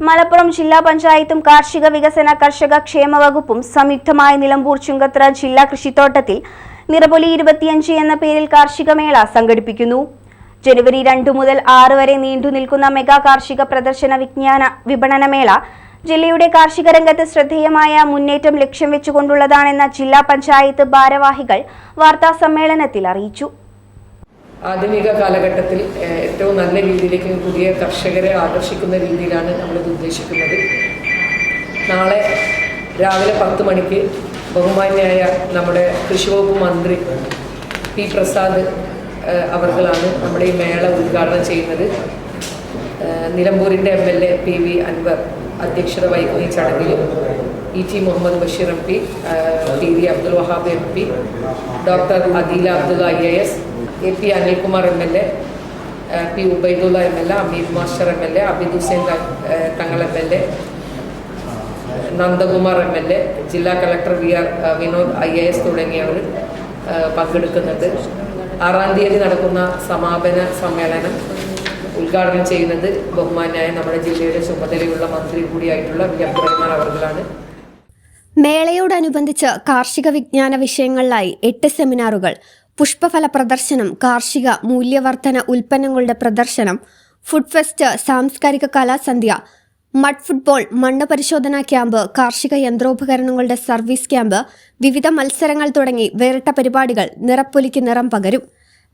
Malappuram ജില്ലാ പഞ്ചായത്തും കാർഷിക വികസന കർഷക ക്ഷേമ വകുപ്പും സംയുക്തമായ നിലമ്പൂർ ചുങ്കത്ര ജില്ലാ കൃഷിത്തോട്ടത്തിൽ നിറപൊലി ഇരുപത്തിയഞ്ച് എന്ന പേരിൽ കാർഷിക മേള സംഘടിപ്പിക്കുന്നു. ജനുവരി രണ്ടു മുതൽ ആറ് വരെ നീണ്ടു നിൽക്കുന്ന മെഗാ കാർഷിക പ്രദർശന വിജ്ഞാന വിപണന മേള ജില്ലയുടെ കാർഷിക രംഗത്ത് ശ്രദ്ധേയമായ മുന്നേറ്റം ലക്ഷ്യം വെച്ചുകൊണ്ടുള്ളതാണെന്ന ജില്ലാ പഞ്ചായത്ത് ഭാരവാഹികൾ വാർത്താ സമ്മേളനത്തിൽ അറിയിച്ചു. ആധുനിക കാലഘട്ടത്തിൽ ഏറ്റവും നല്ല രീതിയിലേക്ക് പുതിയ കർഷകരെ ആകർഷിക്കുന്ന രീതിയിലാണ് നമ്മളിത് ഉദ്ദേശിക്കുന്നത്. നാളെ രാവിലെ പത്ത് മണിക്ക് ബഹുമാന്യായ നമ്മുടെ കൃഷി വകുപ്പ് മന്ത്രി പി പ്രസാദ് അവർകളാണ് നമ്മുടെ ഈ മേള ഉദ്ഘാടനം ചെയ്യുന്നത്. നിലമ്പൂരിന്റെ M L A P V Anvar അധ്യക്ഷത വഹിക്കുന്ന ഈ ചടങ്ങിൽ E T Muhammad Basheer M P P V Abdul Wahab M P doctor Adeela Abdul I A S A P Anilkumar M L A P Ubaidullah M L A Ameed master M L A Abid Hussain Thangal M L A Nandakumar M L A ജില്ലാ collector V R Vinod I A S തുടങ്ങിയവർ പങ്കെടുക്കുന്നത് ആറാം തീയതി നടക്കുന്ന സമാപന സമ്മേളനം ഉദ്ഘാടനം ചെയ്യുന്നത് ബഹുമാനായ നമ്മുടെ ജില്ലയുടെ ചുമതലയുള്ള മന്ത്രി കൂടിയായിട്ടുള്ള വി അബ്ദുറഹ്മാൻ അവർകളാണ്. മേളയോടനുബന്ധിച്ച് കാർഷിക വിജ്ഞാന വിഷയങ്ങളിലായി എട്ട് സെമിനാറുകൾ പുഷ്പഫല പ്രദർശനം കാർഷിക മൂല്യവർധന ഉൽപ്പന്നങ്ങളുടെ പ്രദർശനം ഫുഡ് ഫെസ്റ്റ് സാംസ്കാരിക കലാസന്ധ്യ മഡ് ഫുട്ബോൾ മണ്ണ് പരിശോധനാ ക്യാമ്പ് കാർഷിക യന്ത്രോപകരണങ്ങളുടെ സർവീസ് ക്യാമ്പ് വിവിധ മത്സരങ്ങൾ തുടങ്ങി വേറിട്ട പരിപാടികൾ നിറപ്പൊലിക്ക് നിറം പകരും.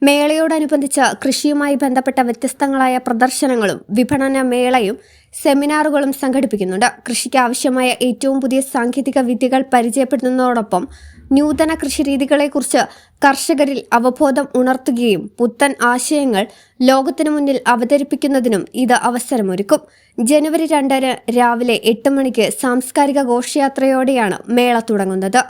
മേളയോടനുബന്ധിച്ച് കൃഷിയുമായി ബന്ധപ്പെട്ട വ്യത്യസ്തങ്ങളായ പ്രദർശനങ്ങളും വിപണന മേളയും സെമിനാറുകളും സംഘടിപ്പിക്കുന്നുണ്ട്. കൃഷിക്ക് ആവശ്യമായ ഏറ്റവും പുതിയ സാങ്കേതിക വിദ്യകൾ പരിചയപ്പെടുത്തുന്നതോടൊപ്പം നൂതന കൃഷിരീതികളെക്കുറിച്ച് കർഷകരിൽ അവബോധം ഉണർത്തുകയും പുത്തൻ ആശയങ്ങൾ ലോകത്തിനു മുന്നിൽ അവതരിപ്പിക്കുന്നതിനും ഇത് അവസരമൊരുക്കും. ജനുവരി രണ്ടിന് രാവിലെ എട്ട് മണിക്ക് സാംസ്കാരിക ഘോഷയാത്രയോടെയാണ് മേള തുടങ്ങുന്നത്.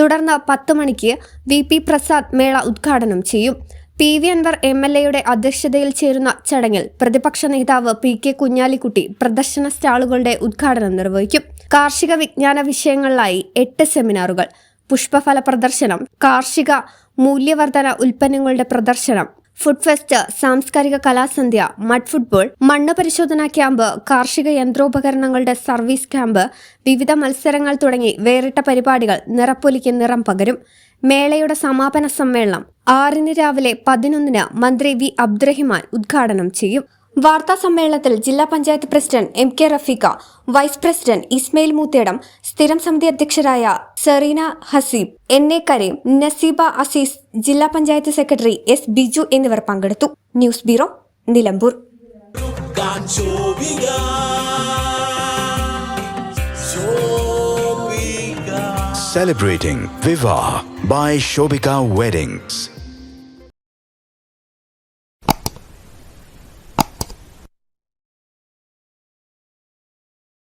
തുടർന്ന് പത്ത് മണിക്ക് വി പി പ്രസാദ് മേള ഉദ്ഘാടനം ചെയ്യും. P V Anvar M L എയുടെ അധ്യക്ഷതയിൽ ചേരുന്ന ചടങ്ങിൽ പ്രതിപക്ഷ നേതാവ് പി കെ കുഞ്ഞാലിക്കുട്ടി പ്രദർശന സ്റ്റാളുകളുടെ ഉദ്ഘാടനം നിർവഹിക്കും. കാർഷിക വിജ്ഞാന വിഷയങ്ങളിലായി എട്ട് സെമിനാറുകൾ പുഷ്പഫല പ്രദർശനം കാർഷിക മൂല്യവർധന ഉൽപ്പന്നങ്ങളുടെ പ്രദർശനം ഫുഡ് ഫെസ്റ്റ് സാംസ്കാരിക കലാസന്ധ്യ മഡ് ഫുട്ബോൾ മണ്ണ് പരിശോധനാ ക്യാമ്പ് കാർഷിക യന്ത്രോപകരണങ്ങളുടെ സർവീസ് ക്യാമ്പ് വിവിധ മത്സരങ്ങൾ തുടങ്ങി വേറിട്ട പരിപാടികൾ നിറപ്പൊലിക്ക് നിറം പകരും. മേളയുടെ സമാപന സമ്മേളനം ആറിന് രാവിലെ പതിനൊന്നിന് മന്ത്രി വി അബ്ദുറഹിമാൻ ഉദ്ഘാടനം ചെയ്യും. വാർത്താ സമ്മേളനത്തിൽ ജില്ലാ panchayat president M K Rafeeqa vice president Ismail Moothedam സ്ഥിരം സമിതി അധ്യക്ഷരായ സെറീന ഹസീബ് എൻ എ കരീം നസീബ അസീസ് ജില്ലാ പഞ്ചായത്ത് സെക്രട്ടറി എസ് ബിജു എന്നിവർ പങ്കെടുത്തു news bureau Nilambur Celebrating Viva by Shobika Weddings.